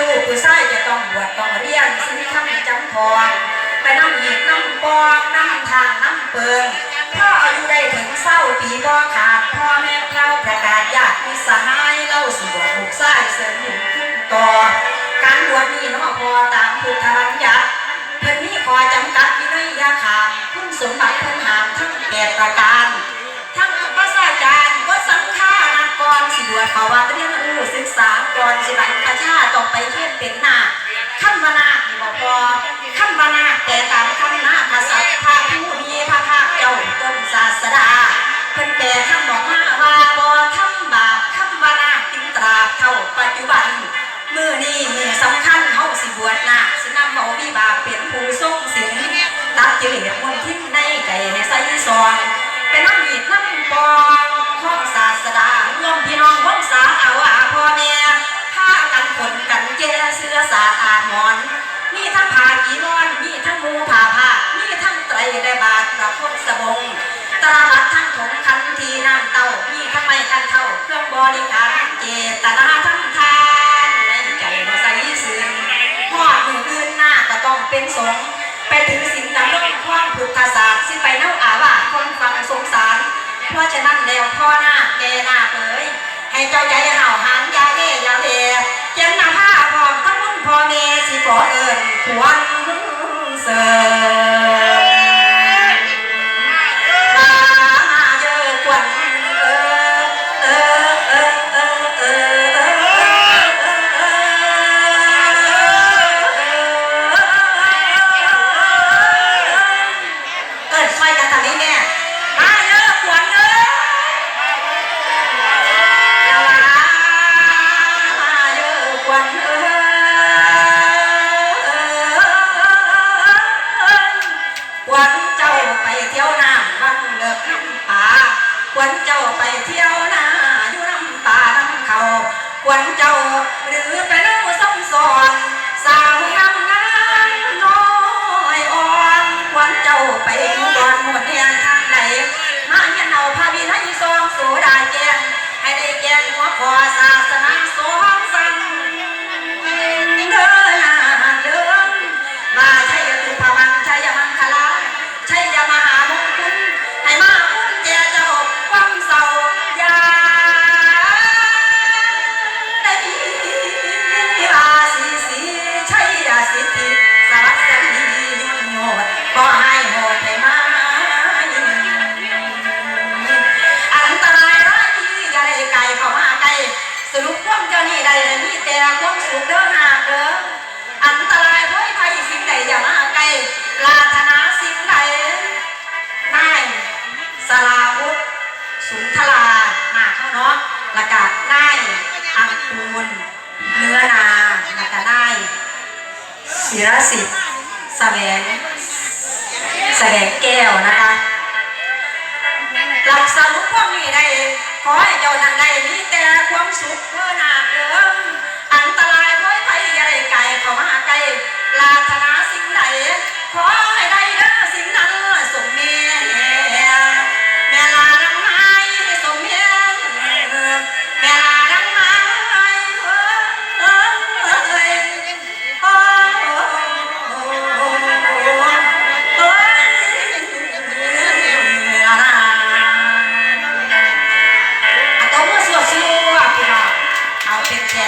ลูกผู้ชายจะต้องบวชต้องเรียนสิ่งที่ทำจำพองไปน้ำหยิดน้ำปองน้ำทางน้ำเปิงพ่ออายุได้ถึงเศร้าปีบ่ขาดพ่อแม่เล่าประกาศญาติที่สหายเล่าสวดบุกไสเสริหนุนขึ้นต่อ การบวชนี่น้องพอตามพุทธบัญญัติเพิ่นมีขอจำกัดวินัยยาขาดคุณสมบัติเพิ่นหามทั้งแปดประการทั้งภาษาจารย์ก็สังฆานักรสิบวชเขาว่าเรียนรู้ศึกษาก่อนสิบัญญัติ เทียบเป็นหน้าขั้นวนาบีบอกพอขั้นวนาคแต่ตามคำนาคษัตว์พระผู้มีพระภาคเจ้าต้นศาสดาเพิ่นแปลคำบอกมาว่าบ่ทำบาปคำวนาคจึงตราบเท่าปัจจุบันมือนี้มือสำคัญเฮาสิบวชนาคสินำเฮาวิบาเป็นผู้ทรงศีลตัดกิเลสมนทินในใจให้ใสซองเป็นน้ำมีดน้ำปองของสา บริการเจตนาทั้งทานในใจบ่ใส่ซื่นหอดมืออื่นหน้าก็ต้องเป็นสงไปถึงสิ่งดำรงความพุทธศาสตร์สิไปเน่าอาวาสคนฟังสงสาร เพราะฉะนั้นแล้วพ่อหน้าแกหน้าเผยให้เจ้าใจเห่าหันอยาเล่ยาเล่เจียมหน้าผ้าพร้อมทั้งมุ่นพ่อแม่สิขอเอิญคว นทางนี้แน่มาเยอะกว่านอะละลามาเยอะกว่าเออควันเจ้าไปเที่ยวน้ำวังเลิกน้ำป่าควันเจ้าไปเที่ยวนาอยู่น้ำป่าน้ำเขาควันเจ้า แล้วก็ได้อังคูลเนื้อนาแล้วก็นายศิรสิทธิ์แสวงแสวงแก้วนะคะหลักสรุปพวกนี้ได้ขอให้เจ้านั้นได้มีแต่ความ